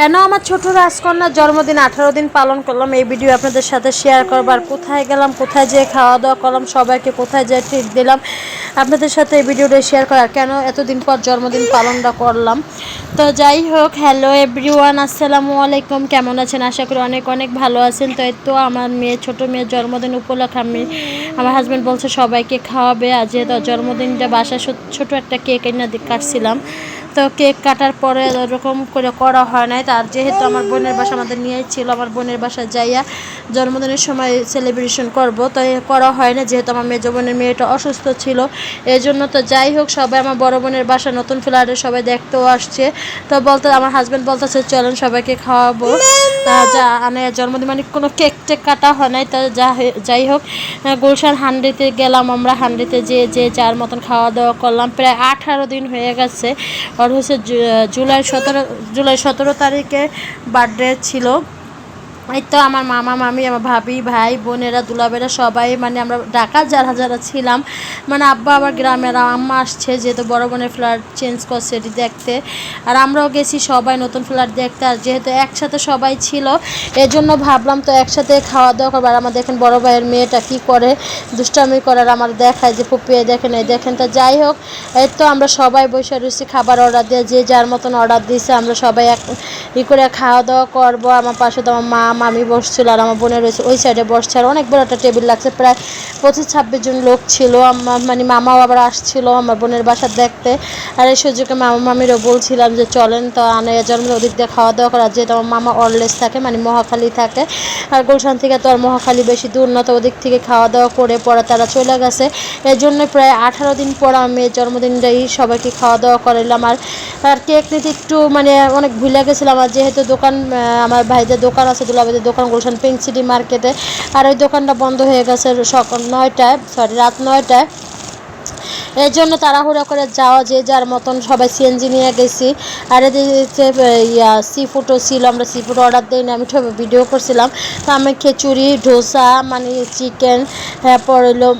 কেন আমার ছোট রাজকন্যার জন্মদিন আঠারো দিন পালন করলাম? এই ভিডিও আপনাদের সাথে শেয়ার করবার কোথায় গেলাম, কোথায় যেয়ে খাওয়া দাওয়া করলাম, সবাইকে কোথায় যেয়ে ট্রিট দিলাম, আপনাদের সাথে এই ভিডিওটা শেয়ার করার। কেন এতদিন পর জন্মদিন পালনটা করলাম? তো যাই হোক হ্যালো এভরিওয়ান আসসালামু আলাইকুম। কেমন আছেন? আশা করি অনেক অনেক ভালো আছেন। তো তো আমার মেয়ে, ছোট মেয়ের জন্মদিন উপলক্ষে আমি, আমার হাজব্যান্ড বলছে সবাইকে খাওয়াবে। আর যেহেতু জন্মদিনটা বাসায় ছোট একটা কেক এনে কাটছিলাম। তো কেক কাটার পরে ওরকম করে করা হয় নাই। তার যেহেতু আমার বোনের বাসা আমাদের নিয়েই ছিল, আমার বোনের বাসায় যাইয়া জন্মদিনের সময় সেলিব্রেশন করব, তো করা হয় না যেহেতু আমার মেজো বোনের মেয়েটা অসুস্থ ছিল এই জন্য তো যাই হোক, সবাই আমার বড় বোনের বাসা, নতুন ফ্ল্যাটে সবাই দেখতেও আসছে। তো বলতে, আমার হাজব্যান্ড বলতেছে, চলেন সবাইকে খাওয়াবো। যা মানে জন্মদিন মানে কোনো কেক টেক কাটা হয় নাই। তো যা যাই হোক গুলশান হান্ডিতে গেলাম আমরা, হান্ডিতে যে যে যার মতন খাওয়া দাওয়া করলাম। প্রায় আঠারো দিন হয়ে গেছে। ওর হচ্ছে জুলাই সতেরো জুলাই সতেরো তারিখে বার্থডে ছিল। এই তো আমার মামা, মামি, আমার ভাবি, ভাই, বোনেরা দুলাবেরা সবাই মানে আমরা ঢাকা যারা যারা ছিলাম মানে আব্বা আবার গ্রামের আম্মা আসছে, যেহেতু বড় বোনের ফ্ল্যাট চেঞ্জ করছে এটি দেখতে। আর আমরাও গেছি সবাই নতুন ফ্ল্যাট দেখতে, আর যেহেতু একসাথে সবাই ছিল, এজন্য ভাবলাম তো একসাথে খাওয়া দাওয়া করব। আর আমার দেখেন বড় ভাইয়ের মেয়েটা কি করে? দুষ্টামি করার আমার দেখায় যে পুপিয়ে দেখেন, এই দেখেন, তো যাই হোক, এই তো আমরা সবাই বসে রয়েছি, খাবার অর্ডার দিয়ে, যে যার মতন অর্ডার দিয়েছে আমরা সবাই এক ই করে খাওয়া দাওয়া করব, আমার পাশে তো আমার মা, মামি বসছিল আর আমার বোনের রয়েছে ওই সাইডে বসছে। আর অনেক বড় একটা টেবিল লাগছে, প্রায় পঁচিশ ছাব্বিশ জন লোক ছিল। আমার মানে মামাও আবার আসছিল আমার বোনের বাসা দেখতে। আর এই সুযোগে মামা মামিরও বলছিলাম যে চলেন তো আনে জন্ম ওদিক দিয়ে খাওয়া দাওয়া করা। যেহেতু আমার মামা অরলেস থাকে মানে মহাখালী থাকে। আর গুলশান থেকে তো আর মহাখালী বেশি দূর না, তো ওদিক থেকে খাওয়া দাওয়া করে পরে তারা চলে গেছে। এই জন্য প্রায় আঠারো দিন পর আমি মেয়ের জন্মদিনটাই সবাইকে খাওয়া দাওয়া করাইলাম। আর আর কেক নিতে একটু মানে অনেক ভুলে গেছিলাম যেহেতু দোকান আমার ভাইদের দোকান আছে, দুলাভাইদের দোকান, গুলশান পিঙ্ক সিটি মার্কেটে। আর ওই দোকানটা বন্ধ হয়ে গেছে সকাল নয়টায় সরি রাত নয়টায়। এর জন্য তাড়াহুড়ো করে যাওয়া, যে যার মতন সবাই সিএনজি নিয়ে গেছি। আর এদিকে ইয়া, সি ফুডও ছিল, আমরা সি ফুড অর্ডার দিই না, আমি ভিডিও করছিলাম। তো আমি খিচুড়ি, ধোসা মানে চিকেন তারপর হলো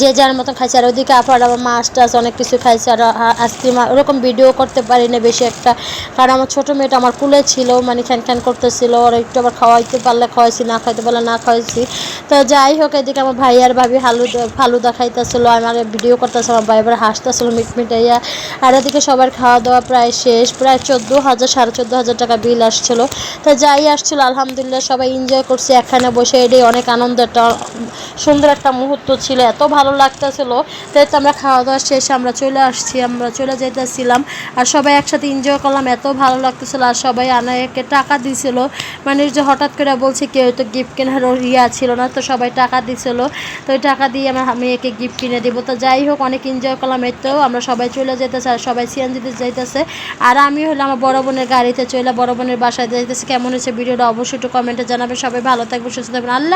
যে যার মতন খাইছে। আর ওইদিকে আপার আবার মাছ টাছ অনেক কিছু খাইছে। আর আইসক্রিম ওরকম ভিডিও করতে পারি না বেশি একটা। কারণ আমার ছোটো মেয়েটা আমার কুলে ছিল মানে খ্যান খ্যান করতেছিল। ওর একটু আবার খাওয়াইতে পারলে খাওয়াইছি, না খাইতে পারলে না খাওয়াইছি। তো যাই হোক, এদিকে আমার ভাই আর ভাবি হালুদা ফালুদা খাইতেছিল আমার ভিডিও করতেছে আমার ভাই এবার হাসতেছিল মিটমিটাইয়া আর এদিকে সবার খাওয়া দাওয়া প্রায় শেষ, প্রায় চোদ্দ হাজার, সাড়ে চোদ্দ হাজার টাকা বিল আসছিল। তো যাই, আসছিল, আলহামদুলিল্লাহ সবাই এনজয় করছি। এখানে বসে এটাই অনেক আনন্দ একটা সুন্দর একটা মুহূর্ত ছিল, এত ভালো লাগতেছিল। তাই তো আমরা খাওয়া দাওয়া শেষে আমরা চলে আসছি, আমরা চলে যেতেছিলাম আর সবাই একসাথে এনজয় করলাম, এত ভালো লাগতেছিল। আর সবাই আনাকে টাকা দিছিল। মানে যে হঠাৎ করে বলছে কেউ তো গিফট কেনার ইয়া ছিল না, তো সবাই টাকা দিছিল। তো ওই টাকা দিয়ে আমার মেয়েকে গিফট কিনে দিব। তো যাই হোক, অনেক এনজয় করলাম এই তো। আমরা সবাই চলে যেতেছি আর সবাই সিএনজিতে যাইতেছে। আর আমি হলো আমার বড় বোনের গাড়িতে চলে বড় বোনের বাসায় যাইতেছি। কেমন হয়েছে ভিডিওটা অবশ্যই একটু কমেন্টে জানাবে সবাই ভালো থাকবে সুস্থ থাকবেন। আল্লাহ